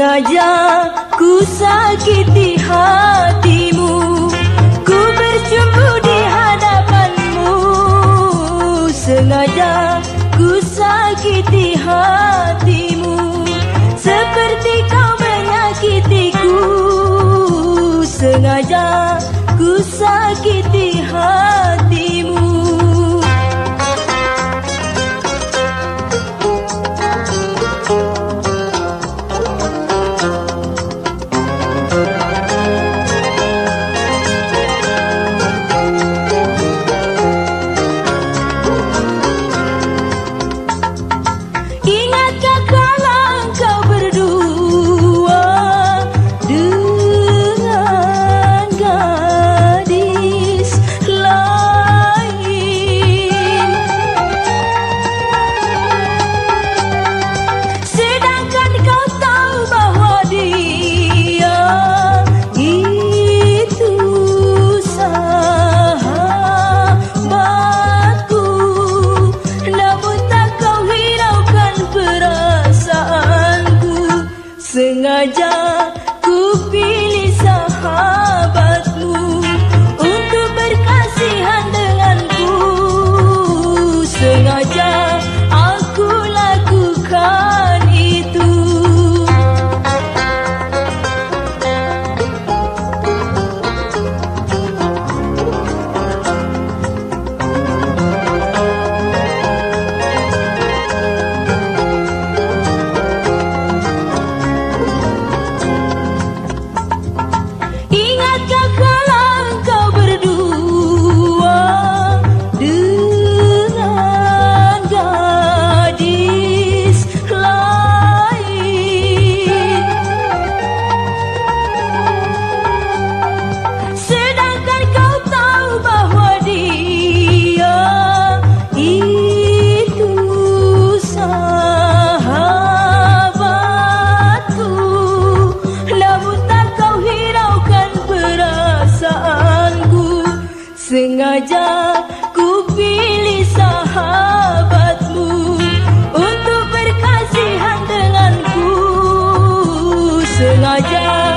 Sengaja ku sakiti hatimu. Ku bercumbu di hadapanmu. Sengaja ku sakiti hatimu. Seperti kau menyakitiku. Sengaja ku sakiti hatimu saja ku pilih sahabatmu. Sengaja ku pilih sahabatmu Untuk berkasihan denganku. Sengaja